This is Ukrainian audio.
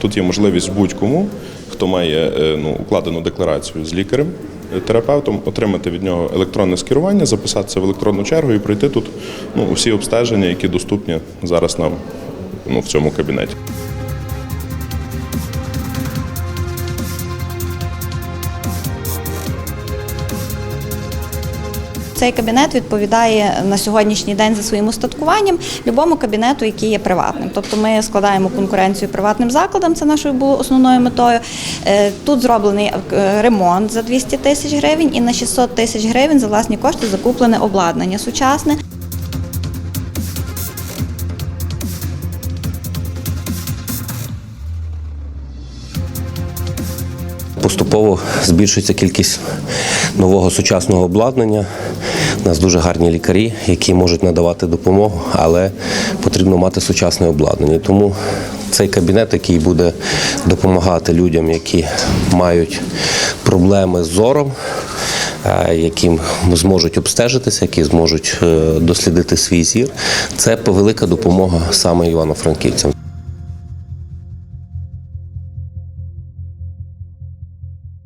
Тут є можливість будь-кому, хто має е, ну, укладену декларацію з лікарем, е, терапевтом, отримати від нього електронне скерування, записатися в електронну чергу і пройти тут ну, усі обстеження, які доступні зараз нам ну, в цьому кабінеті. Цей кабінет відповідає на сьогоднішній день за своїм устаткуванням любому кабінету, який є приватним. Тобто ми складаємо конкуренцію приватним закладам, це нашою було основною метою. Е, Тут зроблений е, ремонт за 200 тисяч гривень і на 600 тисяч гривень за власні кошти закуплене обладнання сучасне. Поступово збільшується кількість нового сучасного обладнання. У нас дуже гарні лікарі, які можуть надавати допомогу, але потрібно мати сучасне обладнання. Тому цей кабінет, який буде допомагати людям, які мають проблеми з зором, е, які зможуть обстежитися, які зможуть е, дослідити свій зір, це велика допомога саме івано-франківцям.